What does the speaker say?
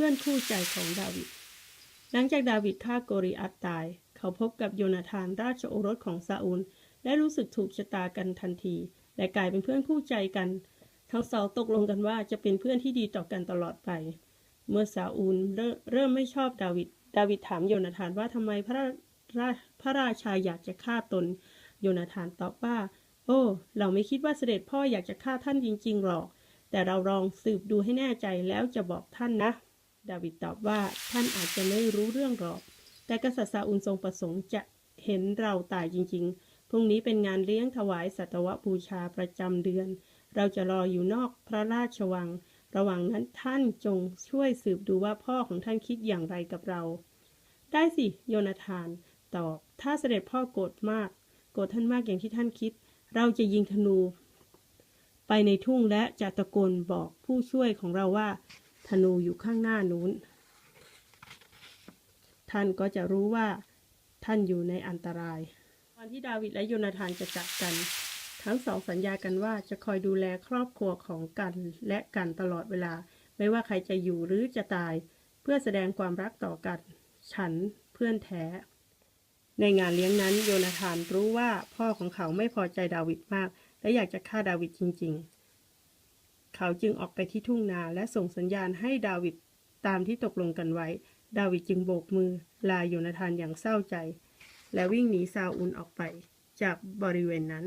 พื่อนคู่ใจของดาวิด หลังจากดาวิดฆ่าโกริอัตตาย เขาพบกับโยนาธานราชโอรสของซาอูล และรู้สึกถูกชะตากันทันที และกลายเป็นเพื่อนคู่ใจกัน ทั้งสองตกลงกันว่าจะเป็นเพื่อนที่ดีต่อกันตลอดไป เมื่อซาอูลเริ่มเริ่มไม่ชอบดาวิด ดาวิดถามโยนาธานว่าทำไมพระราพระราชาอยากจะฆ่าตน โยนาธานตอบว่า โอ้ เราไม่คิดว่าเสด็จพ่ออยากจะฆ่าท่านจริงๆหรอก แต่เราลองสืบดูให้แน่ใจแล้วจะบอกท่านนะ ดาวิดตอบว่าท่านอาจจะไม่รู้เรื่องหรอก แต่กษัตริย์ซาอูลทรงประสงค์จะเห็นเราตายจริง ๆ พรุ่งนี้เป็นงานเลี้ยงถวายสัตวบูชาประจำเดือน เราจะรออยู่นอกพระราชวัง ระหว่างนั้นท่านจงช่วยสืบดูว่าพ่อของท่านคิดอย่างไรกับเรา ได้สิ โยนาธาน ตอบ ถ้าเสด็จพ่อโกรธมาก โกรธท่านมากอย่างที่ท่านคิด เราจะยิงธนู ไปในทุ่งและจะตะโกนบอกผู้ช่วยของเราว่า ธนูอยู่ข้างหน้านู้น ท่านก็จะรู้ว่าท่านอยู่ในอันตรายวันที่ดาวิดและโยนาธานจะจากกัน ทั้งสองสัญญากันว่าจะคอยดูแลครอบครัวของกันและกันตลอดเวลา ไม่ว่าใครจะอยู่หรือจะตาย เพื่อแสดงความรักต่อกัน ฉันเพื่อนแท้ ในงานเลี้ยงนั้นโยนาธานรู้ว่าพ่อของเขาไม่พอใจดาวิดมาก และอยากจะฆ่าดาวิดจริง ๆ เขาจึงออกไปที่ทุ่งนาและส่งสัญญาณให้ดาวิดตามที่ตกลงกันไว้ ดาวิดจึงโบกมือลาโยนาธานอย่างเศร้าใจ และวิ่งหนีซาอุลออกไป จากบริเวณนั้น